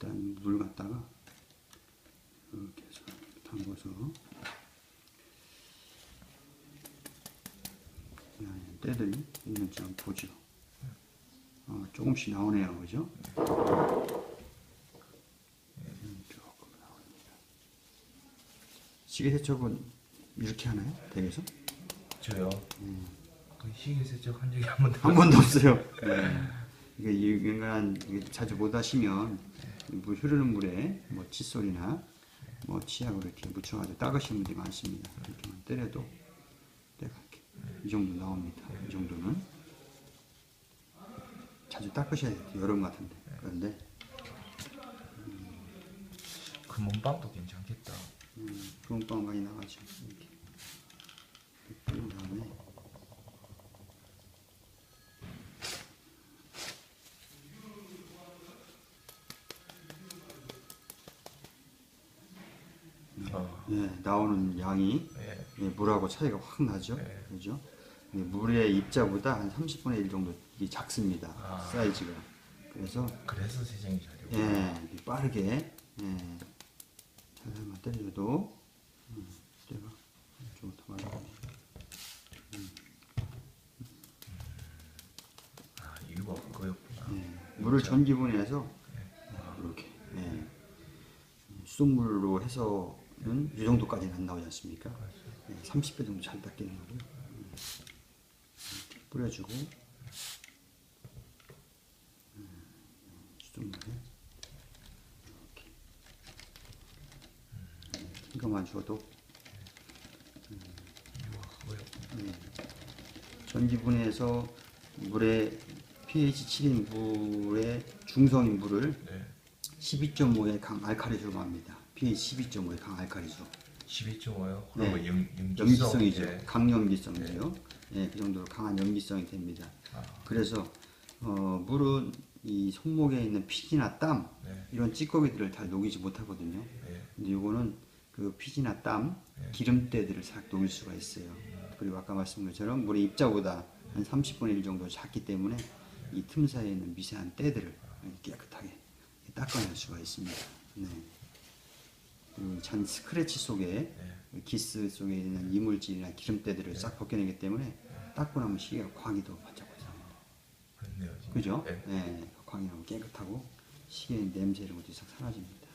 일단 물 갖다가 이렇게 해서 담궈서 때들이 있는지 한번 보죠. 어, 조금씩 나오네요, 그죠? 음, 조금 나옵니다. 시계 세척은 이렇게 하나요? 댁에서? 저요. 그 시계 세척 한 적이 한 번도 한 번도 없어요. 네. 이게 인간 자주 못 하시면 물 흐르는 물에 뭐 칫솔이나 뭐 치약으로 이렇게 묻혀가지고 닦으시는 분들이 많습니다. 이렇게만 때려도 때가 이렇게 이 정도 나옵니다. 이 정도는 자주 닦으셔야 돼요. 여름 같은데 그런데 그 몸빵도 괜찮겠다. 음, 금방 많이 나가죠. 이렇게 뿌린 다음에 어. 예, 나오는 양이 예. 예, 물하고 차이가 확 나죠. 네. 그죠? 예, 물의 입자보다 한 30분의 1 정도 이 작습니다. 아. 사이즈가. 그래서 그래서 세정이 잘 되고. 예, 이렇게 빠르게 예, 잘만 때려도 음, 때가 좀더 많이 나옵니다. 아 이유가 그거였구나. 예, 물을 전기분해해서 이렇게 예, 수돗물로 해서는 이 정도까지는 안 나오지 않습니까? 예, 30배 정도 잘 닦이는 거고요. 음, 이렇게 뿌려주고 음, 수돗물에 이렇게 음, 이거만 줘도 전기분해해서 물에 pH 7인 물에 중성인 물을 네. 12.5의 강 알카리수로 합니다. pH 12.5의 강 알카리수. 12.5요. 네. 그러면 영 염기성. 염기성 이죠. 예. 강염기성이죠. 예, 그 정도로 강한 염기성이 됩니다. 아. 그래서 어, 물은 이 손목에 있는 피지나 땀 네. 이런 찌꺼기들을 다 녹이지 못하거든요. 네. 근데 이거는 그 피지나 땀, 기름때들을 싹 녹일 수가 있어요. 그리고 아까 말씀드린 것처럼 물의 입자보다 한 30분의 1 정도 작기 때문에 이 틈 사이에 있는 미세한 때들을 깨끗하게 닦아낼 수가 있습니다. 네. 그리고 잔 스크래치 속에 기스 속에 있는 이물질이나 기름때들을 싹 벗겨내기 때문에 닦고 나면 시계가 광이 더 반짝반짝합니다. 그렇네요. 그죠? 네. 네. 광이 나면 깨끗하고 시계의 냄새 이런 것들이 싹 사라집니다.